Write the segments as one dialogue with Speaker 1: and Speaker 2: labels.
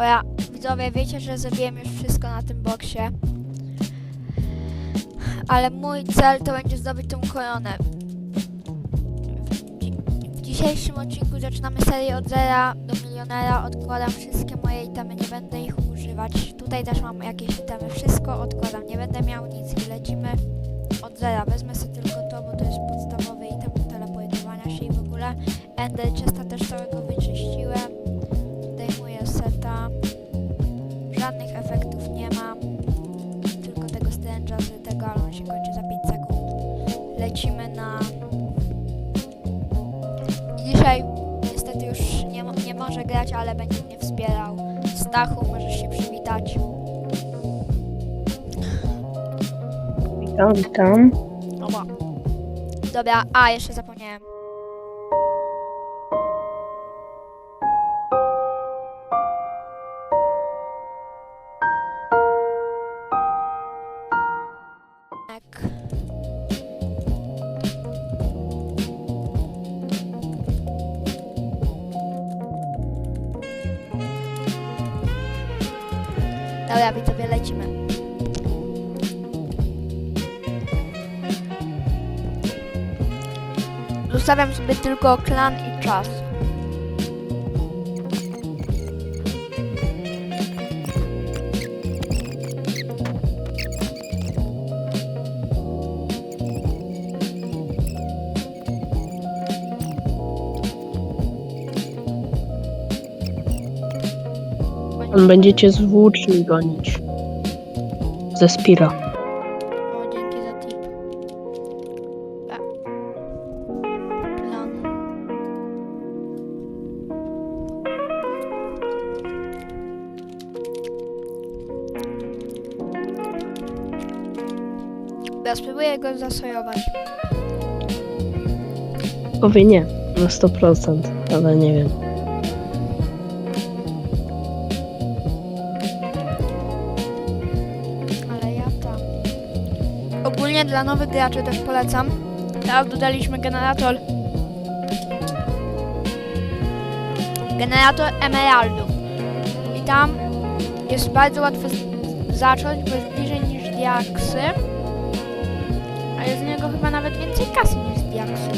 Speaker 1: Dobra, widzowie, wiecie, że zrobiłem już wszystko na tym boksie. Ale mój cel to będzie zdobyć tą koronę. W dzisiejszym odcinku zaczynamy serię od zera do milionera. Odkładam wszystkie moje itemy, nie będę ich używać. Tutaj też mam jakieś itemy, wszystko odkładam, nie będę miał nic i lecimy od zera. Wezmę sobie tylko to, bo to jest podstawowy item do teleportowania się i w ogóle. Ender Chesta też całego wyczyściłem. Żadnych efektów nie mam. Tylko tego Strange'a z tego, ale on się kończy za 5 sekund. Lecimy na... Dzisiaj niestety już nie, nie może grać, ale będzie mnie wspierał. Stachu, możesz się przywitać.
Speaker 2: Witam, witam.
Speaker 1: Oba. Dobra, a jeszcze zapomniałem. Tak. Dobra, widzowie, lecimy. Zostawiam sobie tylko klan i czas.
Speaker 2: On będzie cię z włóczni gonić. Ze Spira.
Speaker 1: O, dzięki za tip. A. Plan. Ja spróbuję go zasojować.
Speaker 2: Powie nie, na 100%, ale nie wiem.
Speaker 1: Dla nowych graczy też polecam. Teraz dodaliśmy generator. Generator emeraldów. I tam jest bardzo łatwo zacząć, bo jest bliżej niż diaksy. A jest z niego chyba nawet więcej kasy niż diaksy.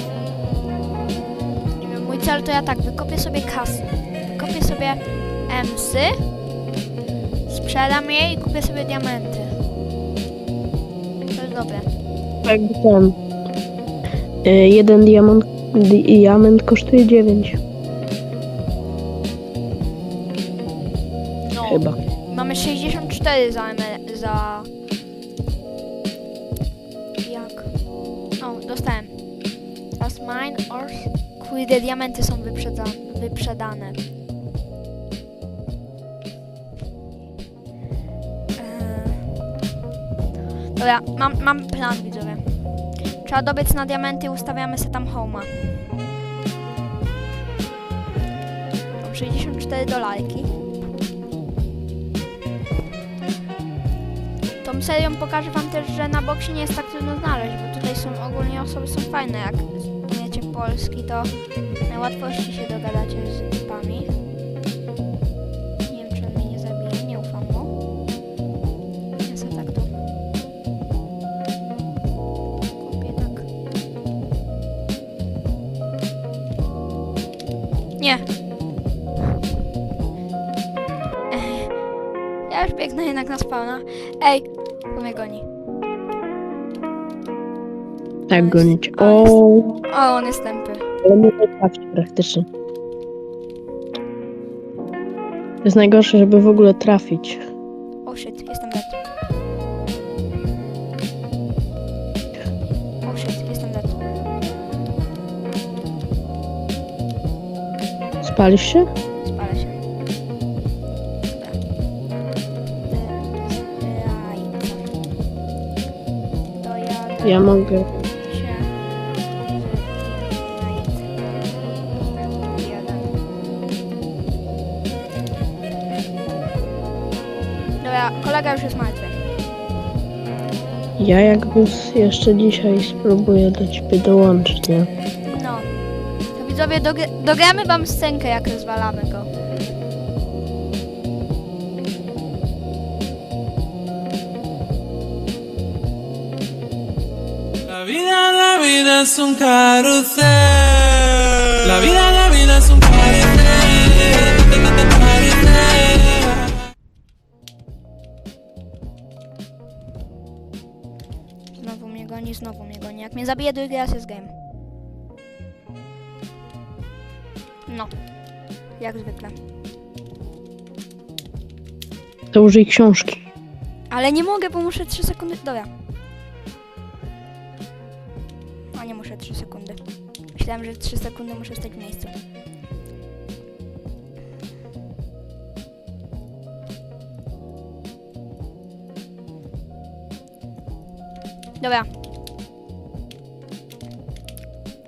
Speaker 1: Nie wiem, mój cel to ja tak, wykopię sobie kasy. Wykopię sobie emsy. Sprzedam je i kupię sobie diamenty. To jest dobre.
Speaker 2: Jakby ten. y, jeden diamant, diament kosztuje 9
Speaker 1: No.
Speaker 2: chyba.
Speaker 1: Mamy 64 za, ML za... Jak? O, dostałem. Teraz mine ores. Kurde, diamenty są wyprzedane. wyprzedane. Eee. Dobra, mam, mam plan, widzowie. Trzeba dobiec na diamenty i ustawiamy sobie tam homa. Mam 64 dolarki. Tą serią pokażę wam też, że na boksie nie jest tak trudno znaleźć, bo tutaj są ogólnie osoby są fajne, jak umiecie polski, to najłatwości się dogadacie z typami. Biegnę jednak na spawna. Ej, bo mnie goni.
Speaker 2: Tak gonić.
Speaker 1: on
Speaker 2: O,
Speaker 1: O, on jest tępy.
Speaker 2: ale nie trafi praktycznie. To jest najgorsze, żeby w ogóle trafić.
Speaker 1: O shit, jestem dead. O shit, jestem dead.
Speaker 2: Spalisz się.
Speaker 1: Ja
Speaker 2: mogę.
Speaker 1: Dobra, kolega już jest martwy.
Speaker 2: Ja jakby jeszcze dzisiaj spróbuję do ciebie dołączyć, nie?
Speaker 1: No. To widzowie, dogr- dogramy wam scenkę, jak rozwalamy go.
Speaker 3: Es un carrusel. La vida, la vida es un carrusel. Carrusel.
Speaker 1: Znowu mnie goni, znowu mnie goni. Jak mnie zabije drugi raz jest game. No. Jak zwykle.
Speaker 2: To użyj książki.
Speaker 1: Ale nie mogę, bo muszę 3 sekundy. Dobra. 3 sekundy. Myślałem, że 3 sekundy muszę stać w miejscu. Dobra.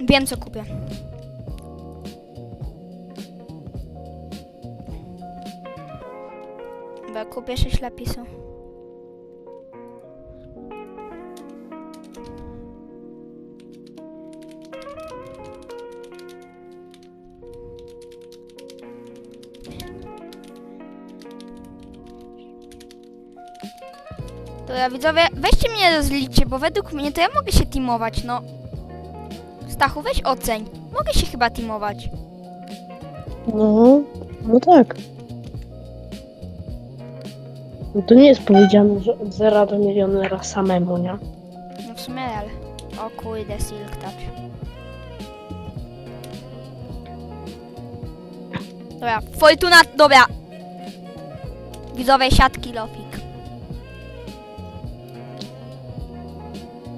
Speaker 1: Wiem co kupię. Dobra, kupię 6 lapisów. Widzowie, weźcie mnie rozliczcie, bo według mnie to ja mogę się teamować, no. Stachu, weź oceń. Mogę się chyba teamować.
Speaker 2: No, no tak. No to nie jest powiedziane, że od zera do milionera samemu, nie?
Speaker 1: No w sumie ale. O kurde, Silk Touch. Dobra, Fortuna, dobra. Widzowie, siatki Lofik.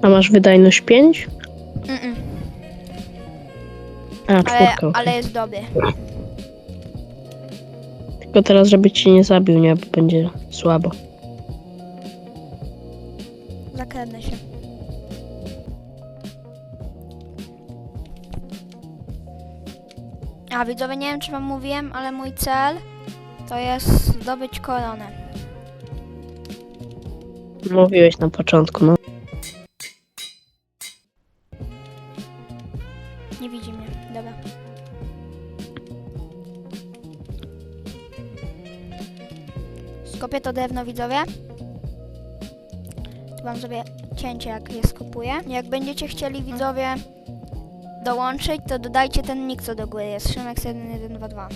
Speaker 2: A masz wydajność 5?
Speaker 1: Mm-mm,
Speaker 2: A,
Speaker 1: ale, ale jest dobry.
Speaker 2: Tylko teraz, żeby cię nie zabił, nie? Bo będzie słabo.
Speaker 1: Zakradnę się. A widzowie, nie wiem czy wam mówiłem, ale mój cel to jest zdobyć koronę.
Speaker 2: Mówiłeś na początku, no.
Speaker 1: Skopię to drewno, widzowie. Tu wam sobie cięcie, jak je skopuję. Jak będziecie chcieli, widzowie, dołączyć, to dodajcie ten nick, co do góry jest. Szymek 1122.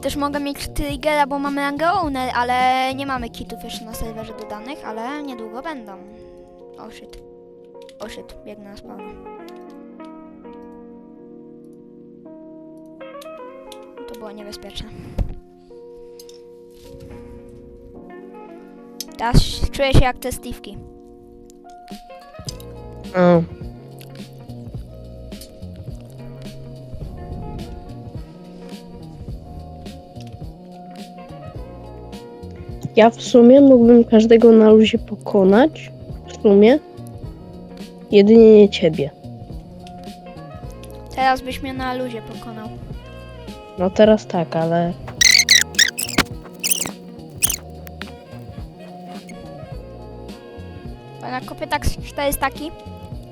Speaker 1: Też mogę mieć triggera, bo mamy rangę owner, ale nie mamy kitów jeszcze na serwerze dodanych, ale niedługo będą. O oh shit. O oh biegnę na spawna. To było niebezpieczne. Teraz czuję się jak te Steve'ki.
Speaker 2: O. Ja w sumie mógłbym każdego na luzie pokonać. W sumie. Jedynie nie ciebie.
Speaker 1: Teraz byś mnie na luzie pokonał.
Speaker 2: No teraz tak, ale
Speaker 1: Bo na kopie tak 4 staki.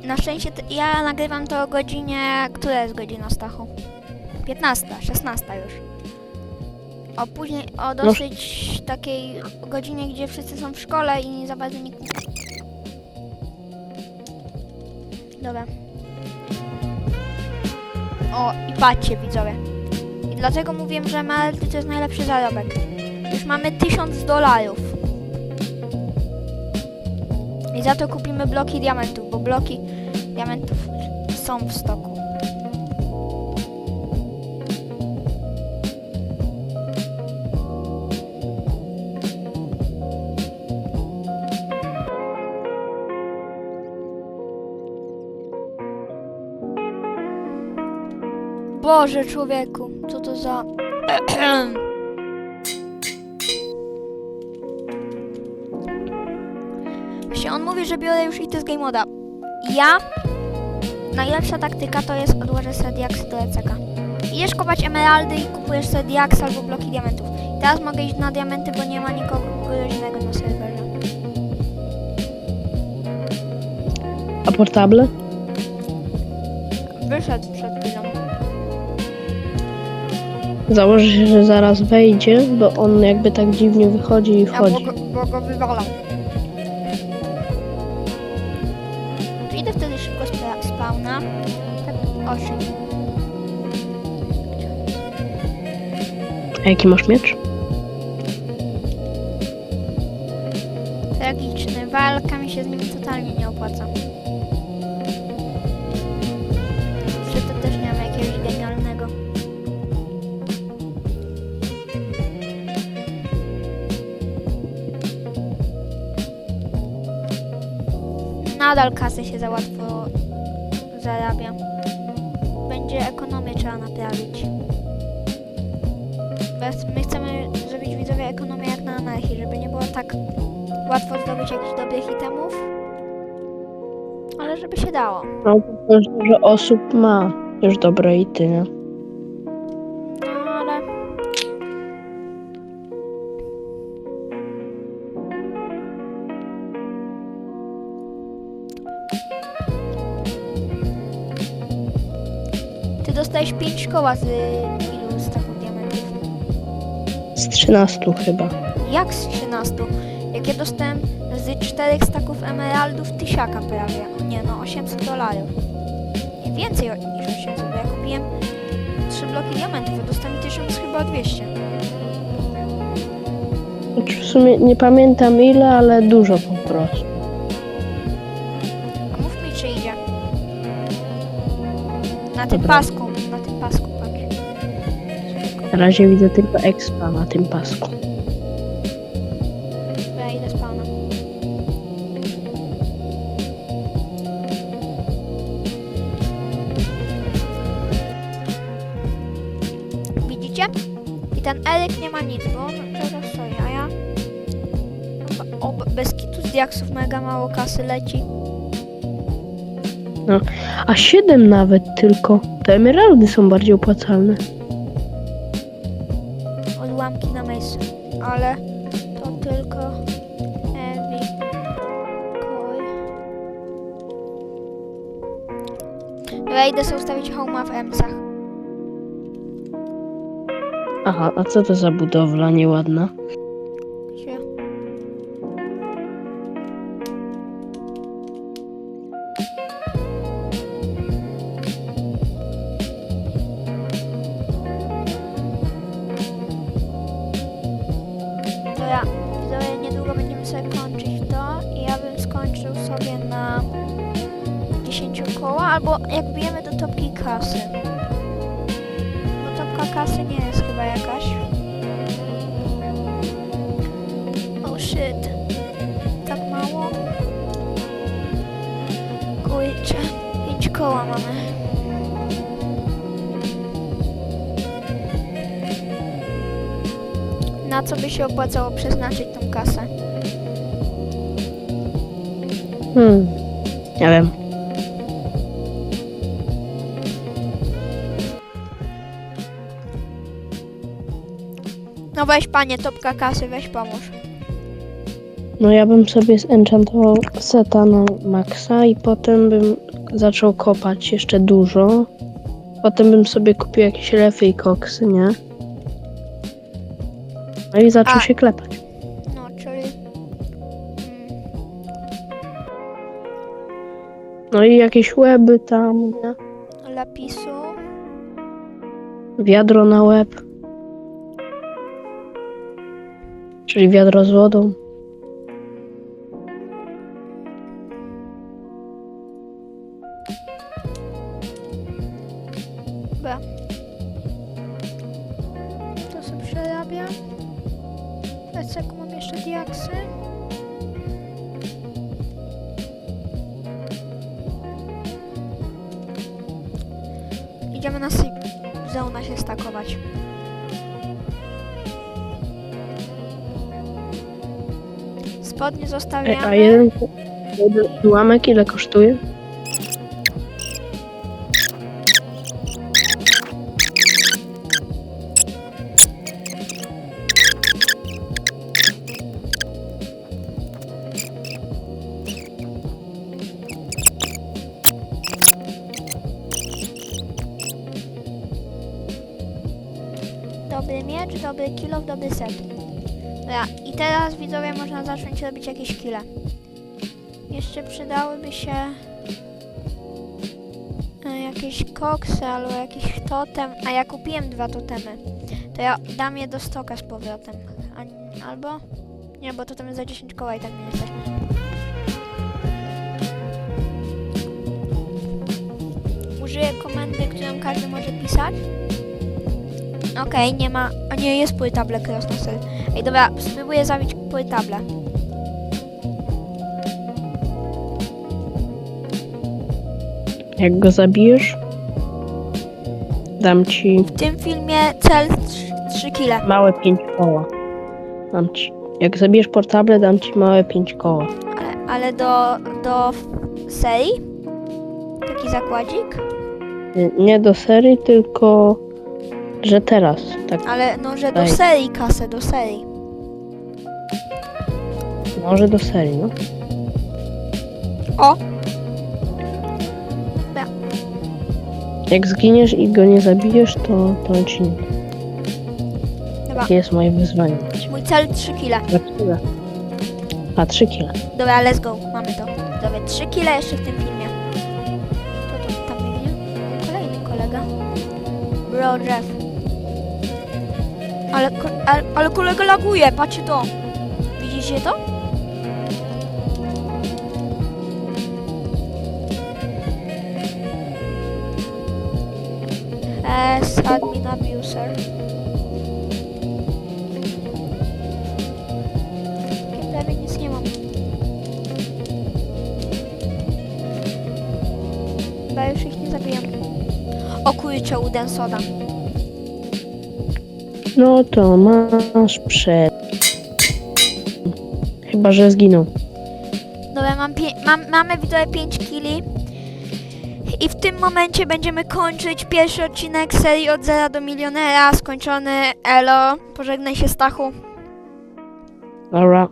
Speaker 1: Na szczęście ja nagrywam to o godzinie... Która jest godzina, Stachu? 15, 16 już. O później, o dosyć takiej godzinie, gdzie wszyscy są w szkole i nie za bardzo nikt... Dobra. O, i patrzcie widzowie. I dlatego mówiłem, że MLT to jest najlepszy zarobek. Już mamy 1000 dolarów. I za to kupimy bloki diamentów, bo bloki diamentów są w stoku. Boże człowieku, co to za... Właśnie on mówi, że biorę już ity z game moda. Ja... Najlepsza taktyka to jest odłożę sobie diaksy do ECK. Idziesz kopać emeraldy i kupujesz sobie diaks albo bloki diamentów. Teraz mogę iść na diamenty, bo nie ma nikogo groźnego na serwerze.
Speaker 2: a portable?
Speaker 1: Wyszedł przed chwilą.
Speaker 2: Założę się, że zaraz wejdzie, bo on jakby tak dziwnie wychodzi i
Speaker 1: Ja
Speaker 2: wchodzi.
Speaker 1: bo, go- bo go wywalam.
Speaker 2: A jaki masz miecz?
Speaker 1: Tragiczny. Walka mi się z nim totalnie nie opłaca. Że to też nie mam jakiegoś genialnego. Nadal kasy się za łatwo zarabia. Będzie ekonomię trzeba naprawić. My chcemy zrobić widzowie ekonomię jak na anarchii, żeby nie było tak łatwo zdobyć jakichś dobrych itemów, ale żeby się dało.
Speaker 2: No po prostu, że osób ma już dobre ity, nie?
Speaker 1: No ale Ty dostajesz 5 koła z
Speaker 2: 13 chyba.
Speaker 1: Jak z 13? Jak ja dostałem z 4 staków emeraldów tysiaka prawie. Nie no, 800 dolarów. Nie więcej niż 800, bo ja kupiłem 3 bloki diamentów, a dostałem 1000 chyba 200.
Speaker 2: Znaczy w sumie nie pamiętam ile, ale dużo po prostu.
Speaker 1: A mów mi, czy idzie. Na tym
Speaker 2: Dobra.
Speaker 1: pasku, Na
Speaker 2: razie widzę tylko expa na tym pasku.
Speaker 1: Ja idę spawna. Widzicie? I ten Eryk nie ma nic, bo on teraz stoi, a ja... O, bez kitu z diaksów mega mało kasy leci.
Speaker 2: A 7 nawet tylko. Te emeraldy są bardziej opłacalne.
Speaker 1: Ale to tylko Ewi idę sobie ustawić homa w Emsach.
Speaker 2: Aha, a co to za budowla nieładna?
Speaker 1: Na co by się opłacało przeznaczyć tą kasę?
Speaker 2: Hmm, nie wiem.
Speaker 1: No weź panie, topka kasy, weź pomóż.
Speaker 2: No ja bym sobie zenchantował seta na maksa i potem bym zaczął kopać jeszcze dużo. Potem bym sobie kupił jakieś lefy i koksy, nie? No i zaczął
Speaker 1: A.
Speaker 2: się klepać.
Speaker 1: No, czyli...
Speaker 2: No i jakieś łeby tam, nie?
Speaker 1: Mm, lapisu.
Speaker 2: Wiadro na łeb. Czyli wiadro z wodą.
Speaker 1: B. jeszcze diaksy. Idziemy na zona się stakować. Spodnie
Speaker 2: Ej,
Speaker 1: zostawiamy.
Speaker 2: a jeden, jeden ułamek ile kosztuje?
Speaker 1: Dobry set. Dobra, i teraz widzowie można zacząć robić jakieś kile. Jeszcze przydałyby się e, jakieś koksy albo jakiś totem, a ja kupiłem dwa totemy. To ja dam je do stoka z powrotem. A, albo? Nie, bo totemy za 10 koła i tak nie jesteśmy. Użyję komendy, którą każdy może pisać. Okej, nie ma. A nie, jest płytable cross na cel. Ej, dobra, spróbuję zabić płytable.
Speaker 2: Jak go zabijesz, dam ci
Speaker 1: W tym filmie cel 3 kile.
Speaker 2: małe 5 koła. Dam ci. Jak zabijesz portable, dam ci małe 5 koła.
Speaker 1: Ale, ale do, do serii? Taki zakładzik?
Speaker 2: Y, Nie do serii, tylko że teraz. Tak,
Speaker 1: Ale no, że do
Speaker 2: Daj.
Speaker 1: serii kasę, do serii.
Speaker 2: może do serii, no.
Speaker 1: O!
Speaker 2: Jak zginiesz i go nie zabijesz, to, to ci nie.
Speaker 1: Dobra.
Speaker 2: Jest moje wyzwanie.
Speaker 1: Mój cel 3 kile.
Speaker 2: Za chwilę. A, 3 kile.
Speaker 1: Dobra, let's go, mamy to. Dobra, 3 kile jeszcze w tym filmie. To tu tam biegnie? Kolejny kolega. Bro, Jeff. Ale, ale, ale kolega laguje, patrzcie to. Widzicie to? S admin abuser. Prawie nic nie mam. Chyba już ich nie zabijam. O kurczę, Uden soda.
Speaker 2: No to masz przed. Chyba, że zginął.
Speaker 1: Dobra, mam, pie- mam, mamy widzowie 5 kili. I w tym momencie będziemy kończyć pierwszy odcinek serii od zera do milionera. Skończony. Elo. Pożegnaj się Stachu.
Speaker 2: Dobra.